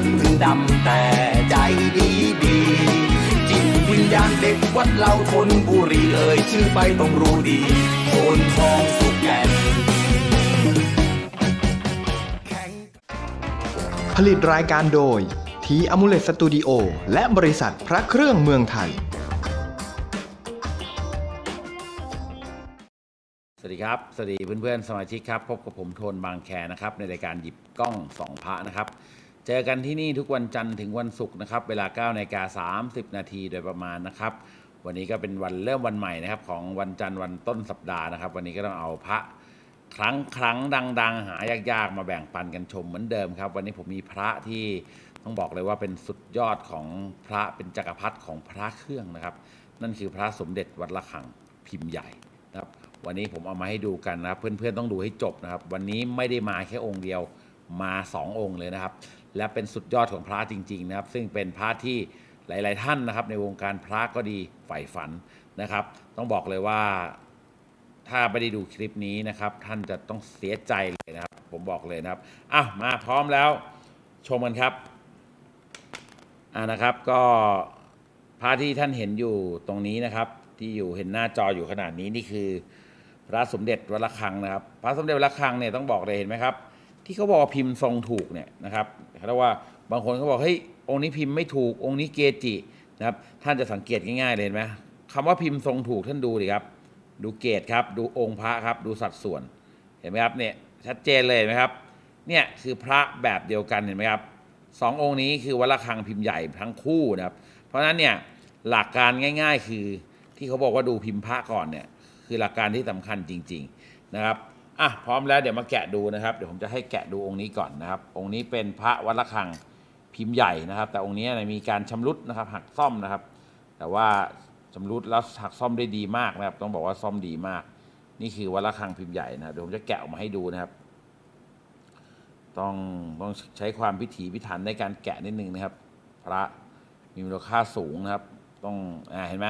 นถึงดำแต่ใจดีดีจิตวิญญาณเด็กวัดเราทนบุรีเอ่ยชื่อไปต้องรู้ดีโคนทองสุกแก่นแข็งผลิตรายการโดยทีอมูเลตสตูดิโอและบริษัทพระเครื่องเมืองไทย สวัสดีครับ สวัสดีเพื่อนๆ สมาชิกครับ พบกับผมโทนบางแคนะครับ ในรายการหยิบกล้องสองพระนะครับ เจอกันที่นี่ทุกวันจันทร์ถึงวันศุกร์นะครับ เวลา9นาฬิกา30 นาทีโดยประมาณนะครับ วันนี้ก็เป็นวันเริ่มวันใหม่นะครับ ของวันจันทร์วันต้นสัปดาห์นะครับ วันนี้ก็ต้องเอาพระครั้งครั้งดัง ๆ หายาก ๆ มาแบ่งปันกันชมเหมือนเดิมครับ วันนี้ผมมีพระที่ต้องบอกเลยว่าเป็นสุดยอดของพระเป็นจักรพรรดิของพระเครื่องนะครับ นั่นคือพระสมเด็จวัดระฆังพิมพ์ใหญ่นะครับวันนี้ผมเอามาให้ดูกันนะครับเพื่อนๆต้องดูให้จบนะครับ วันนี้ไม่ได้มาแค่องค์เดียวมา 2 องค์เลยนะครับ และเป็นสุดยอดของพระจริง ๆ นะครับ ซึ่งเป็นพระที่หลาย ๆ ท่านนะครับ ในวงการพระก็ดีใฝ่ฝันนะครับ ต้องบอกเลยว่าถ้าไม่ได้ดูคลิปนี้นะครับ ท่านจะต้องเสียใจเลยนะครับ ผมบอกเลยนะครับอะมาพร้อมแล้วชมกันครับอ่านะครับก็พระที่ท่านเห็นอยู่ตรงนี้นะครับ ที่อยู่เห็นหน้าจออยู่ขนาดนี้นี่คือ พระสมเด็จวัดระฆังนะครับ พระสมเด็จวัดระฆังเนี่ยต้องบอกเลยเห็นไหมครับ ที่เขาบอกพิมพ์ทรงถูกเนี่ยนะครับเขาเรียกว่าบางคนเขาบอกเฮ้ยองค์นี้พิมพ์ไม่ถูกองค์นี้เกจินะครับท่านจะสังเกตง่ายๆเลยไหมคำว่าพิมพ์ทรงถูกท่านดูดิครับ ดูเกตครับ ดูองค์พระครับ ดูสัดส่วนเห็นไหมครับเนี่ยชัดเจนเลยไหมครับเนี่ยคือพระแบบเดียวกันเห็นไหมครับสององค์นี้คือวัดระฆังพิมพ์ใหญ่ทั้งคู่นะครับ เพราะฉะนั้นเนี่ยหลักการง่าย ๆ คือที่เขาบอกว่าดูพิมพ์พระก่อนเนี่ยคือหลักการที่สำคัญจริง ๆนะครับ อะพร้อมแล้วเดี๋ยวมาแกะดูนะครับ เดี๋ยวผมจะให้แกะดูองค์นี้ก่อนนะครับ องค์นี้เป็นพระวัดระฆังพิมพ์ใหญ่นะครับ แต่องค์นี้นี่ยมีการชำรุดนะครับ หักซ่อมนะครับ แต่ว่าชำรุดแล้วหักซ่อมได้ดีมากนะครับ ต้องบอกว่าซ่อมดีมาก นี่คือวัดระฆังพิมพ์ใหญ่นะครับเดี๋ยวผมจะแกะออกมาให้ดูนะครับ ต้องต้องใช้ความพิถีพิถันในการแกะนิดนึงนะครับ พระมีมูลค่าสูงนะครับ ต้องอ่าเห็นไหม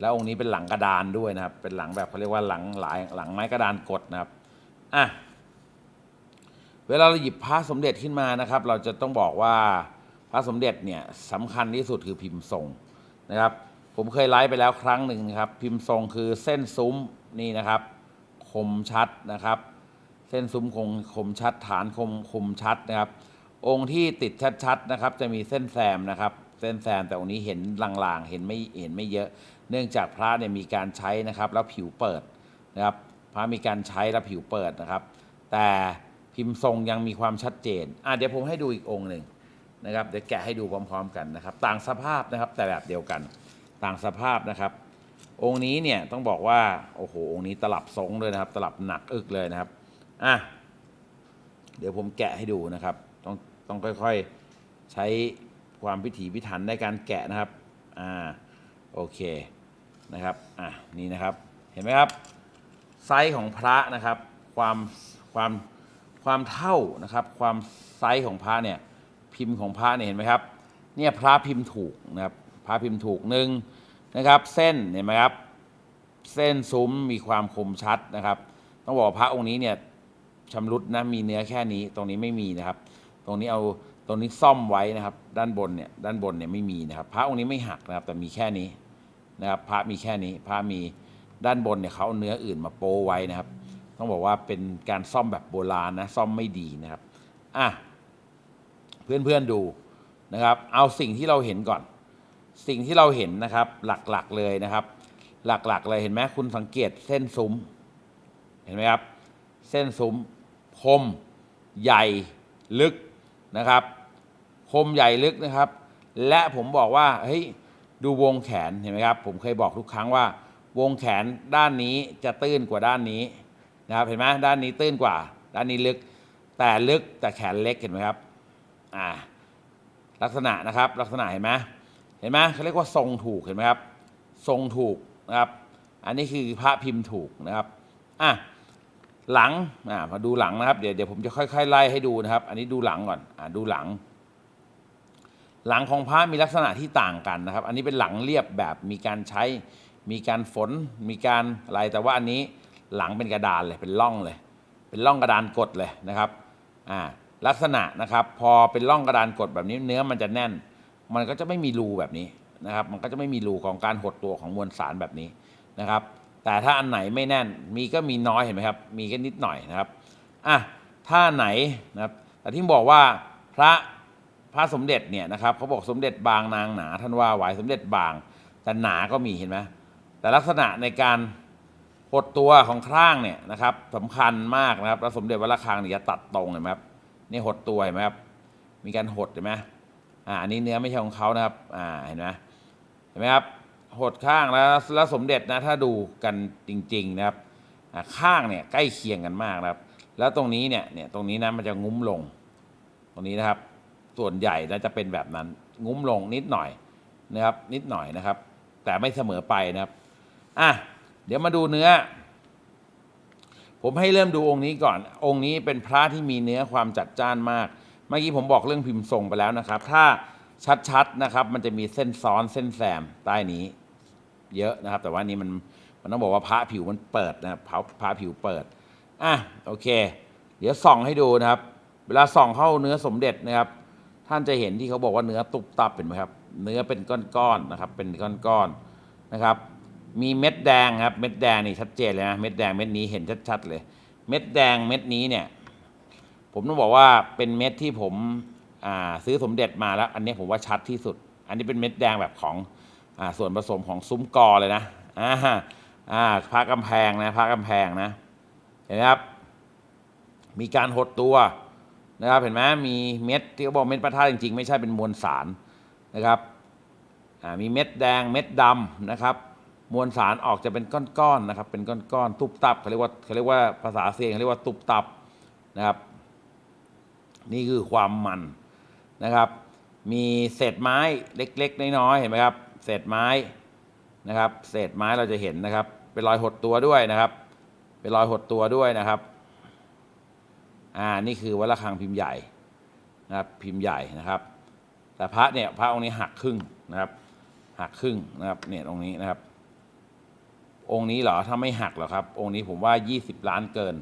แล้วองค์นี้เป็นหลังกระดานด้วยนะครับ เป็นหลังแบบเขาเรียกว่าหลังหลายหลังไม้กระดานกดนะครับ อะเวลาเราหยิบพระสมเด็จขึ้นมานะครับ เราจะต้องบอกว่าพระสมเด็จเนี่ยสำคัญที่สุดคือพิมพ์ทรงนะครับ ผมเคยไลฟ์ไปแล้วครั้งหนึ่งนะครับ พิมพ์ทรงคือเส้นซุ้มนี่นะครับ คมชัดนะครับ เส้นซุ้มคงคมชัดฐานคมคมชัดนะครับ องค์ที่ติดชัดๆนะครับ จะมีเส้นแซมนะครับ เส้นแซมแต่องค์นี้เห็นลางๆ เห็นไม่เห็นไม่เยอะ เนื่องจากพระเนี่ยมีการใช้นะครับ แล้วผิวเปิดนะครับ ระมีการใช้แล้วผิวเปิดนะครับ แต่พิมพ์ทรงยังมีความชัดเจนอะเดี๋ยวผมให้ดูอีกองค์หนึ่งนะครับเดี๋ยวแกะให้ดูพร้อม ๆ กันนะครับ ต่างสภาพนะครับแต่แบบเดียวกัน ต่างสภาพนะครับ องค์นี้เนี่ยต้องบอกว่าโอ้โหองค์นี้ตลับทรงเลยนะครับ ตลับหนักอึกเลยนะครับอะเดี๋ยวผมแกะให้ดูนะครับ ต้องต้องค่อยๆใช้ความพิถีพิถันในการแกะนะครับอ่าโอเคนะครับอะนี่นะครับเห็นไหมครับ ไซส์ของพระนะครับ ความความความเท่านะครับ ความไซส์ของพระเนี่ยพิมพ์ของพระเนี่ยเห็นไหมครับเนี่ยพระพิมพ์ถูกนะครับพระพิมพ์ถูกหนึ่งนะครับ เส้นเห็นไหมครับ เส้นซุ้มมีความคมชัดนะครับ ต้องบอกพระองค์นี้เนี่ยชำรุดนะมีเนื้อแค่นี้ตรงนี้ไม่มีนะครับ ตรงนี้เอาตรงนี้ซ่อมไว้นะครับ ด้านบนเนี่ยด้านบนเนี่ยไม่มีนะครับ พระองค์นี้ไม่หักนะครับ แต่มีแค่นี้นะครับ พระมีแค่นี้ พระมี ด้านบนเนี่ยเขาเอาเนื้ออื่นมาโปะไว้นะครับ ต้องบอกว่าเป็นการซ่อมแบบโบราณนะซ่อมไม่ดีนะครับอะเพื่อนๆดูนะครับ เอาสิ่งที่เราเห็นก่อน สิ่งที่เราเห็นนะครับ หลักๆเลยนะครับ หลักๆเลยเห็นไหมคุณสังเกตเส้นซุ้ม เห็นไหมครับ เส้นซุ้มคมใหญ่ลึกนะครับ คมใหญ่ลึกนะครับ และผมบอกว่าเฮ้ยดูวงแขนเห็นไหมครับ ผมเคยบอกทุกครั้งว่า วงแขนด้านนี้จะตื้นกว่าด้านนี้นะครับเห็นไหมด้านนี้ตื้นกว่า ด้านนี้ลึกแต่ลึกแต่แขนเล็กเห็นไหมครับอ่าลักษณะนะครับลักษณะเห็นไหมเห็นไหมเขาเรียกว่าทรงถูกเห็นไหมครับ ทรงถูกนะครับอันนี้คือพระพิมพ์ถูกนะครับอะหลังอ่ามาดูหลังนะครับเดี๋ยวเดี๋ยวผมจะค่อยๆไล่ให้ดูนะครับ อันนี้ดูหลังก่อนอ่าดูหลัง หลังของพระมีลักษณะที่ต่างกันนะครับ อันนี้เป็นหลังเรียบแบบมีการใช้ มีการฝนมีการอะไรแต่ว่าอันนี้หลังเป็นกระดานเลยเป็นร่องเลย เป็นร่องกระดานกดเลยนะครับอ่าลักษณะนะครับ พอเป็นร่องกระดานกดแบบนี้เนื้อมันจะแน่น มันก็จะไม่มีรูแบบนี้นะครับ มันก็จะไม่มีรูของการหดตัวของมวลสารแบบนี้นะครับ แต่ถ้าอันไหนไม่แน่นมีก็มีน้อยเห็นไหมครับ มีก็นิดหน่อยนะครับอะถ้าไหนนะครับแต่ที่บอกว่าพระพระสมเด็จเนี่ยนะครับเขาบอกสมเด็จบางนางหนาท่านว่าไหวสมเด็จบางแต่หนาก็มีเห็นไหม แต่ลักษณะในการหดตัวของข้างเนี่ยนะครับสำคัญมากนะครับแล้วสมเด็จวัดระฆังเนี่ยจะตัดตรงเห็นไหมครับนี่หดตัวเห็นไหมครับมีการหดเห็นไหมอ่าอันนี้เนื้อไม่ใช่ของเขานะครับอ่าเห็นไหมเห็นไหมครับหดข้างแล้วแล้วสมเด็จนะถ้าดูกันจริง ๆนะครับข้างเนี่ยใกล้เคียงกันมากนะครับ แล้วตรงนี้เนี่ยเนี่ยตรงนี้นะมันจะงุ้มลง ตรงนี้นะครับ ส่วนใหญ่นะจะเป็นแบบนั้นงุ้มลงนิดหน่อยนะครับ นิดหน่อยนะครับ แต่ไม่เสมอไปนะครับ อะเดี๋ยวมาดูเนื้อ ผมให้เริ่มดูองค์นี้ก่อน องค์นี้เป็นพระที่มีเนื้อความจัดจ้านมาก เมื่อกี้ผมบอกเรื่องพิมพ์ทรงไปแล้วนะครับ ถ้าชัดๆนะครับ มันจะมีเส้นซ้อนเส้นแซมใต้นี้ เยอะนะครับ แต่ว่านี้มันมันต้องบอกว่าพระผิวมันเปิดนะพระพระผิวเปิดอะโอเค เดี๋ยวส่องให้ดูนะครับ เวลาส่องเข้าเนื้อสมเด็จนะครับ ท่านจะเห็นที่เขาบอกว่าเนื้อตุบตับเห็นไหมครับ เนื้อเป็นก้อนๆนะครับ เป็นก้อนๆนะครับ มีเม็ดแดงครับ เม็ดแดงนี่ชัดเจนเลยนะ เม็ดแดงเม็ดนี้เห็นชัดๆเลย เม็ดแดงเม็ดนี้เนี่ย ผมต้องบอกว่าเป็นเม็ดที่ผมซื้อสมเด็จมาแล้ว อันนี้ผมว่าชัดที่สุด อันนี้เป็นเม็ดแดงแบบของอส่วนผสมของซุ้มกอเลยนะอ่าอ่าพระกำแพงนะพระกำแพงนะ เห็นไหมครับ มีการหดตัวนะครับ เห็นไหมมีเม็ดที่เขาบอกเม็ดพระธาตุจริงๆ ไม่ใช่เป็นมวลสารนะครับมีเม็ดแดงเม็ดดำนะครับ มวลสารออกจะเป็นก้อนๆนะครับ เป็นก้อนๆตุบตับเขาเรียกว่าเขาเรียกว่าภาษาเซียงเขาเรียกว่าตุบตับนะครับ นี่คือความมันนะครับ มีเศษไม้เล็ก ๆ น้อยๆเห็นไหมครับ เศษไม้นะครับ เศษไม้เราจะเห็นนะครับ เป็นรอยหดตัวด้วยนะครับ เป็นรอยหดตัวด้วยนะครับอ่านี่คือวัดระฆังพิมพ์ใหญ่นะครับพิมพ์ใหญ่นะครับ แต่พระเนี่ยพระองค์นี้หักครึ่งนะครับ หักครึ่งนะครับเนี่ยตรงนี้นะครับ องค์นี้เหรอถ้าไม่หักเหรอครับ องค์นี้ผมว่า 20 ล้านเกิน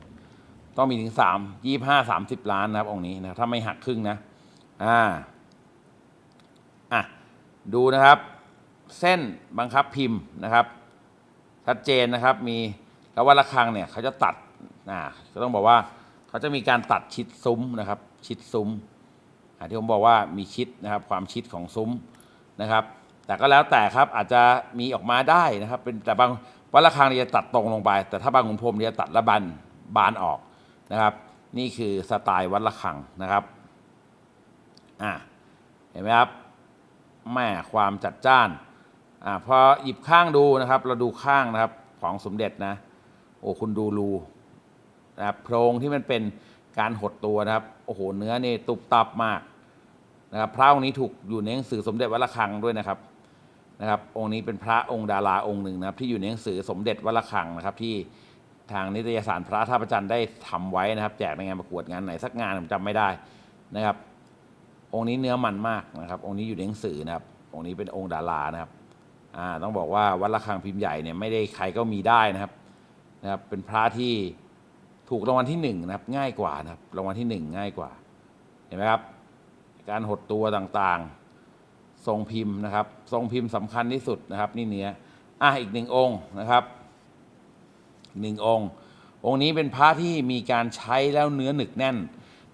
ต้องมีถึงสามยี่ห้าสามสิบล้านนะครับ องค์นี้นะถ้าไม่หักครึ่งนะอ่าอะดูนะครับ เส้นบังคับพิมพ์นะครับชัดเจนนะครับมีแล้ววัดระฆังเนี่ยเขาจะตัดอ่าก็ต้องบอกว่าเขาจะมีการตัดชิดซุ้มนะครับ ชิดซุ้มที่ผมบอกว่ามีชิดนะครับ ความชิดของซุ้มนะครับ แต่ก็แล้วแต่ครับอาจจะมีออกมาได้นะครับ เป็นแต่บาง วัดระฆังเนี่ยจะตัดตรงลงไป แต่ถ้าบางขุนพรมเนี่ยจะตัดและบันบานออกนะครับ นี่คือสไตล์วัดระฆังนะครับอ่าเห็นไหมครับแม่ความจัดจ้านอ่าพอหยิบข้างดูนะครับ เราดูข้างนะครับของสมเด็จนะโอ้คุณดูรูนะครับโพรงที่มันเป็นการหดตัวนะครับโอ้โหเนื้อนี่ตุบตับมากนะครับพระองค์นี้ถูกอยู่ในหนังสือสมเด็จวัดระฆังด้วยนะครับ นะครับองค์นี้เป็นพระองค์ดาราองค์หนึ่งนะครับที่อยู่ในหนังสือสมเด็จวัดระฆังนะครับที่ทางนิตยสารพระท่าประจันได้ทำไว้นะครับ แจกในงานประกวดงานไหนสักงานผมจำไม่ได้นะครับ องค์นี้เนื้อมันมากนะครับ องค์นี้อยู่ในหนังสือนะครับ องค์นี้เป็นองค์ดารานะครับอ่าต้องบอกว่าวัดระฆังพิมพ์ใหญ่เนี่ยไม่ได้ใครก็มีได้นะครับนะครับ เป็นพระที่ถูกรางวัลที่หนึ่งนะครับง่ายกว่านะครับรางวัลที่หนึ่งง่ายกว่าเห็นไหมครับ การหดตัวต่างๆ ทรงพิมพ์นะครับ ทรงพิมพ์สำคัญที่สุดนะครับ นี่เนื้ออะอีกหนึ่งองค์นะครับหนึ่งองค์ องค์นี้เป็นพระที่มีการใช้แล้วเนื้อหนึกแน่น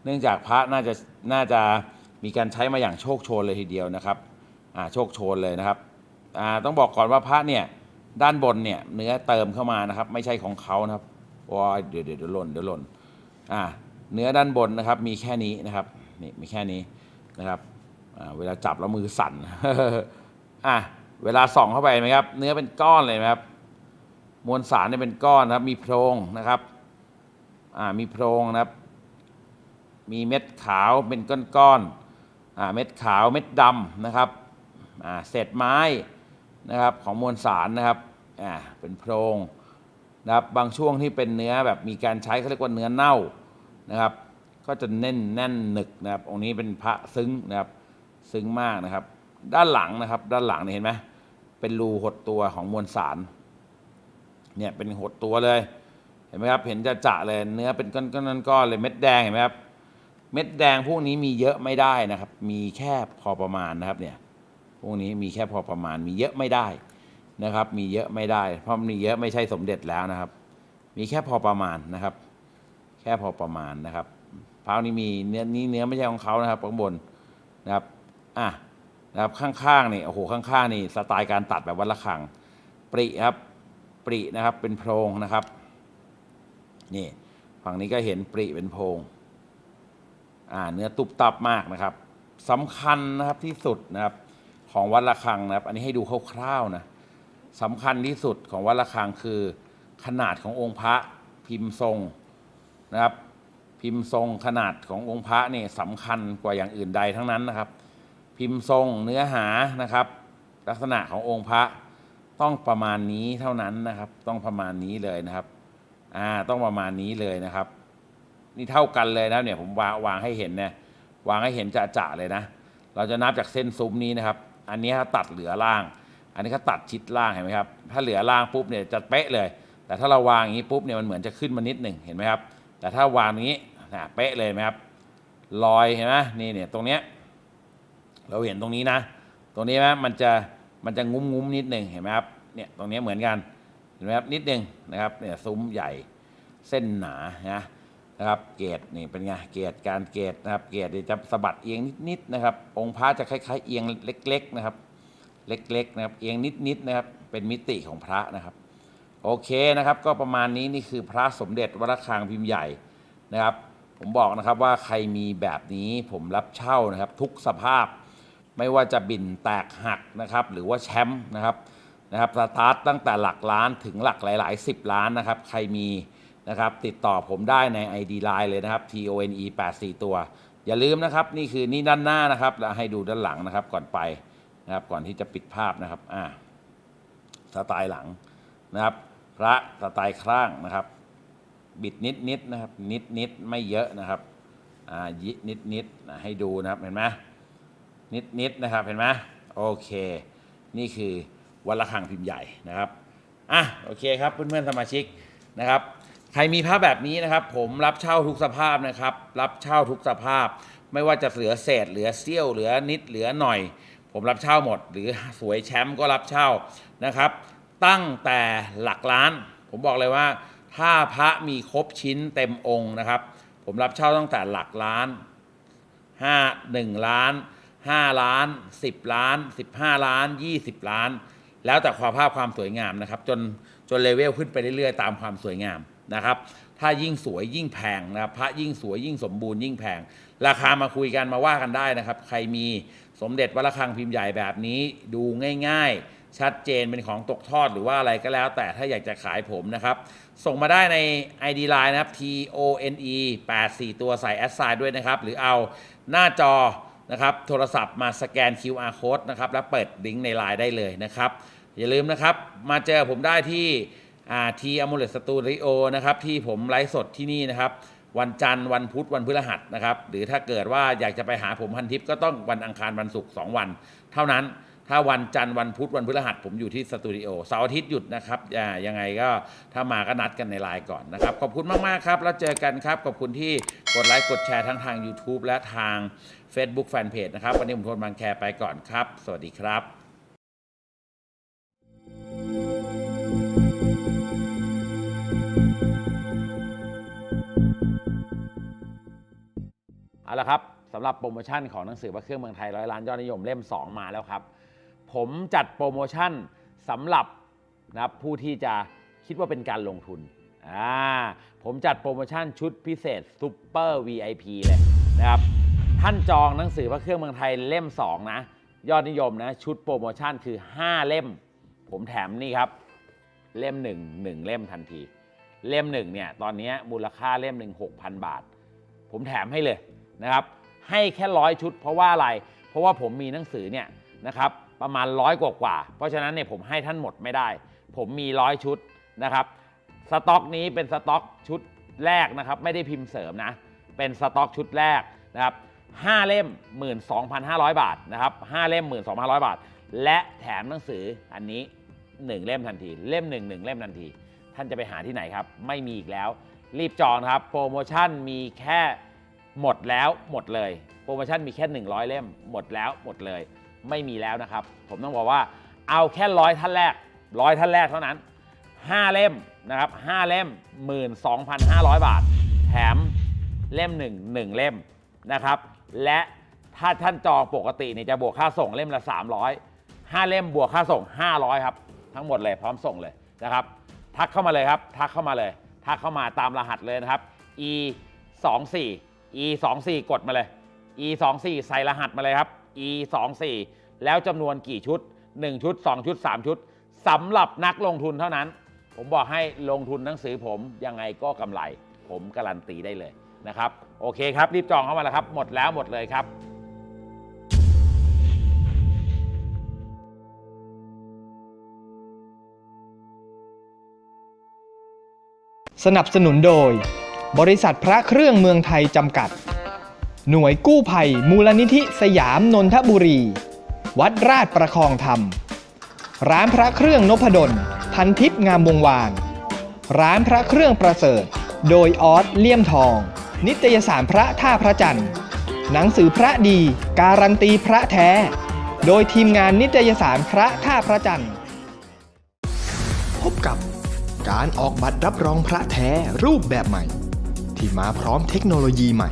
เนื่องจากพระน่าจะน่าจะมีการใช้มาอย่างโชคโชนเลยทีเดียวนะครับอ่าโชคโชนเลยนะครับอ่าต้องบอกก่อนว่าพระเนี่ยด้านบนเนี่ยเนื้อเติมเข้ามานะครับ ไม่ใช่ของเขานะครับว้าเดี๋ยวเดี๋ยวเดี๋ยวหล่นเดี๋ยวหล่นอ่าเนื้อด้านบนนะครับ มีแค่นี้นะครับนี่มีแค่นี้นะครับ เวลาจับแล้วมือสั่นอะเวลาส่องเข้าไปไหมครับ เนื้อเป็นก้อนเลยไหมครับ มวลสารเนี่ยเป็นก้อนนะครับ มีโพรงนะครับ อ่ามีโพรงนะครับ มีเม็ดขาวเป็นก้อนๆอ่าเม็ดขาวเม็ดดำนะครับอ่าเศษไม้นะครับของมวลสารนะครับอ่าเป็นโพรงนะครับบางช่วงที่เป็นเนื้อแบบมีการใช้เขาเรียกว่าเนื้อเน่านะครับ ก็จะแน่นแน่นหนึกนะครับองค์นี้เป็นพระซึ้งนะครับ ซึ้งมากนะครับ ด้านหลังนะครับ ด้านหลังเนี่ยเห็นไหมเป็นรูหดตัวของมวลสาร เนี่ยเป็นหดตัวเลย เห็นไหมครับ เห็นจะจะเลยเนื้อเป็นก้อนๆก้อนเลยเม็ดแดงเห็นไหมครับ เม็ดแดงพวกนี้มีเยอะไม่ได้นะครับ มีแค่พอประมาณนะครับ เนี่ย พวกนี้มีแค่พอประมาณ มีเยอะไม่ได้นะครับ มีเยอะไม่ได้ เพราะมีเยอะไม่ใช่สมเด็จแล้วนะครับ มีแค่พอประมาณนะครับ แค่พอประมาณนะครับพร้าวนี้มีเนื้อนี้เนื้อไม่ใช่ของเขานะครับข้างบนนะครับ อะนะครับข้างๆนี่โอ้โหข้างๆนี่สไตล์การตัดแบบวัดระฆัง ปริครับปรินะครับเป็นโพรงนะครับนี่ฝั่งนี้ก็เห็นปริเป็นโพรงอ่าเนื้อตุบตับมากนะครับสำคัญนะครับที่สุดนะครับของวัดระฆังนะครับ อันนี้ให้ดูคร่าวๆนะสำคัญที่สุดของวัดระฆังคือขนาดขององค์พระพิมพ์ทรงนะครับ พิมพ์ทรงขนาดขององค์พระเนี่ยสำคัญกว่าอย่างอื่นใดทั้งนั้นนะครับ พิมพ์ทรงเนื้อหานะครับ ลักษณะขององค์พระต้องประมาณนี้เท่านั้นนะครับ ต้องประมาณนี้เลยนะครับอ่าต้องประมาณนี้เลยนะครับ นี่เท่ากันเลยนะเนี่ยผมวางวางให้เห็นเนี่ยวางให้เห็นจะจะเลยนะ เราจะนับจากเส้นซุ้มนี้นะครับ อันนี้ตัดเหลือล่าง อันนี้ก็ตัดชิดล่างเห็นไหมครับ ถ้าเหลือล่างปุ๊บเนี่ยจะเป๊ะเลย แต่ถ้าเราวางอย่างนี้ปุ๊บเนี่ยมันเหมือนจะขึ้นมานิดหนึ่งเห็นไหมครับ แต่ถ้าวางอย่างนี้นะเป๊ะเลยไหมครับรอยเห็นไหมนี่เนี่ยตรงเนี้ย เราเห็นตรงนี้นะ ตรงนี้ไหมมันจะมันจะงุ้มงุ้มนิดหนึ่งเห็นไหมครับเนี่ยตรงนี้เหมือนกันเห็นไหมครับนิดหนึ่งนะครับเนี่ยซุ้มใหญ่เส้นหนานะนะครับเกรดนี่เป็นไงเกรดการเกรดนะครับ เกรดจะสะบัดเอียงนิดๆนะครับ องค์พระจะคล้ายๆเอียงเล็ก ๆนะครับ เล็กๆนะครับเอียงนิดๆนะครับ เป็นมิติของพระนะครับ โอเคนะครับ ก็ประมาณนี้นี่คือพระสมเด็จวัดระฆังพิมพ์ใหญ่นะครับ ผมบอกนะครับว่าใครมีแบบนี้ผมรับเช่านะครับ ทุกสภาพ ไม่ว่าจะบินแตกหักนะครับหรือว่าแชมป์นะครับนะครับสตาร์ทตั้งแต่หลักล้านถึงหลักหลาย ๆ 10 ล้านนะครับ ใครมีนะครับติดต่อผมได้ใน ID Line เลยนะครับ T O N E 84 ตัว อย่าลืมนะครับ นี่คือนี่ด้านหน้านะครับแล้วให้ดูด้านหลังนะครับก่อนไปนะครับก่อนที่จะปิดภาพนะครับอ่าสไตล์หลังนะครับ พระสไตล์ข้างนะครับ บิดนิดนิดๆนะครับ นิดนิดๆไม่เยอะนะครับอ่ายินิดนิดๆให้ดูนะครับเห็นไหม นิดๆนะครับเห็นไหมโอเค นี่คือวันละครังพิมพ์ใหญ่นะครับอะโอเคครับเพื่อนๆสมาชิกนะครับ ใครมีผ้าแบบนี้นะครับ ผมรับเช่าทุกสภาพนะครับ รับเช่าทุกสภาพ ไม่ว่าจะเหลือเศษเหลือเสี้ยวเหลือนิดเหลือหน่อย ผมรับเช่าหมด หรือสวยแชมป์ก็รับเช่านะครับ ตั้งแต่หลักล้าน ผมบอกเลยว่า ถ้าพระมีครบชิ้นเต็มองค์นะครับ ผมรับเช่าตั้งแต่หลักล้านห้าหนึ่งล้าน ห้าล้านสิบล้านสิบห้าล้านยี่สิบล้าน แล้วแต่ความภาพความสวยงามนะครับ จนจนเลเวลขึ้นไปเรื่อยๆ ตามความสวยงามนะครับ ถ้ายิ่งสวยยิ่งแพงนะครับพระยิ่งสวยยิ่งสมบูรณ์ยิ่งแพง ราคามาคุยกันมาว่ากันได้นะครับ ใครมีสมเด็จวัดระฆังพิมพ์ใหญ่แบบนี้ดูง่าย ๆ ชัดเจนเป็นของตกทอดหรือว่าอะไรก็แล้ว แต่ถ้าอยากจะขายผมนะครับ ส่งมาได้ใน ID Line นะครับ T O N E 84 ตัวใส่แอดไซน์ด้วยนะครับ หรือเอาหน้าจอ นะครับโทรศัพท์มาสแกน QR code นะครับแล้วเปิดลิงก์ใน Line ได้เลยนะครับ อย่าลืมนะครับมาเจอผมได้ที่ทีอมูเลตสตูดิโอนะครับที่ผมไลฟ์สดที่นี่นะครับ วันจันทร์วันพุธวันพฤหัสนะครับ หรือถ้าเกิดว่าอยากจะไปหาผมพันทิปก็ต้องวันอังคารวันศุกร์2วัน เท่านั้นถ้าวันจันทร์วันพุธวันพฤหัสผมอยู่ที่สตูดิโอเสาร์อาทิตย์หยุดนะครับอ่ายังไงก็ถ้ามาก็นัดกันในไลน์ก่อนนะครับ ขอบคุณมาก ๆ ครับ แล้วเจอกันครับ ขอบคุณที่กดไลค์กดแชร์ทั้งทาง YouTube และทาง Facebook Fanpage นะครับ วันนี้ผมโทนบางแคไปก่อนครับ สวัสดีครับเอาละครับสำหรับโปรโมชั่นของหนังสือพระเครื่องเมืองไทยร้อยล้านยอดนิยมเล่ม 2 มาแล้วครับ ผมจัดโปรโมชั่นสำหรับนะครับผู้ที่จะคิดว่าเป็นการลงทุนอ่าผมจัดโปรโมชั่นชุดพิเศษซูเปอร์ VIP เลยนะครับ ท่านจองหนังสือพระเครื่องเมืองไทยเล่ม 2 นะ ยอดนิยมนะ ชุดโปรโมชั่นคือ 5 เล่ม ผมแถมนี่ครับ เล่ม 1 1 เล่มทันที เล่ม1เนี่ยตอนนี้มูลค่าเล่มหนึ่ง6,000 บาท ผมแถมให้เลยนะครับให้แค่ร้อยชุด เพราะว่าอะไร เพราะว่าผมมีหนังสือเนี่ยนะครับประมาณร้อยกว่ากว่า เพราะฉะนั้นเนี่ยผมให้ท่านหมดไม่ได้ ผมมีร้อยชุดนะครับสต็อกนี้เป็นสต็อกชุดแรกนะครับ ไม่ได้พิมพ์เสริมนะ เป็นสต็อกชุดแรกนะครับ 5 เล่ม 12,500 บาทนะครับ5เล่ม 12,500 บาท และแถมหนังสืออันนี้ 1 เล่มทันที เล่ม 1 1 เล่มทันที ท่านจะไปหาที่ไหนครับ ไม่มีอีกแล้ว รีบจองครับ โปรโมชั่นมีแค่หมดแล้วหมดเลย โปรโมชั่นมีแค่ 100 เล่ม หมดแล้วหมดเลย ไม่มีแล้วนะครับ ผมต้องบอกว่าเอาแค่ร้อยท่านแรกร้อยท่านแรกเท่านั้น 5 เล่มนะครับ5เล่ม 12,500 บาท แถมเล่ม 1 1 เล่มนะครับ และถ้าท่านจองปกติเนี่ยจะบวกค่าส่งเล่มละ 300 5 เล่มบวกค่าส่ง 500 ครับ ทั้งหมดเลยพร้อมส่งเลยนะครับ ทักเข้ามาเลยครับ ทักเข้ามาเลย ทักเข้ามาตามรหัสเลยนะครับ e 2 4 e 2 4กดมาเลย e 2 4ใส่รหัสมาเลยครับ e 2 4แล้วจำนวนกี่ชุด 1 ชุด 2 ชุด 3 ชุดสำหรับนักลงทุนเท่านั้น ผมบอกให้ลงทุนหนังสือผมยังไงก็กำไร ผมการันตีได้เลย นะครับโอเคครับรีบจองเข้ามาแล้วครับ หมดแล้วหมดเลยครับสนับสนุนโดย บริษัทพระเครื่องเมืองไทยจำกัด หน่วยกู้ภัยมูลนิธิสยามนนทบุรี วัดราชประคองธรรม ร้านพระเครื่องนพดล พันทิพย์งามวงวาน ร้านพระเครื่องประเสริฐ โดยออสเลี่ยมทอง นิตยสารพระท่าพระจันทร์ หนังสือพระดี การันตีพระแท้ โดยทีมงานนิตยสารพระท่าพระจันทร์ พบกับการออกบัตรรับรองพระแท้รูปแบบใหม่ ที่มาพร้อมเทคโนโลยีใหม่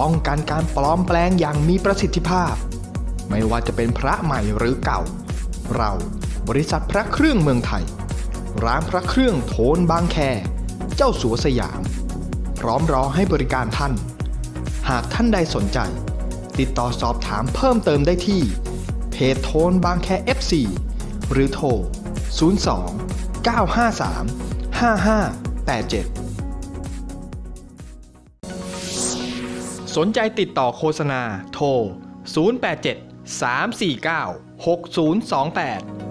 ป้องกันการปลอมแปลงอย่างมีประสิทธิภาพ ไม่ว่าจะเป็นพระใหม่หรือเก่า เราบริษัทพระเครื่องเมืองไทย ร้านพระเครื่องโทนบางแค เจ้าสัวสยาม พร้อมรอให้บริการท่าน หากท่านใดสนใจ ติดต่อสอบถามเพิ่มเติมได้ที่ เพจโทนบางแค FC หรือโทร 02 953 5587 สนใจติดต่อโฆษณาโทร 087 349 6028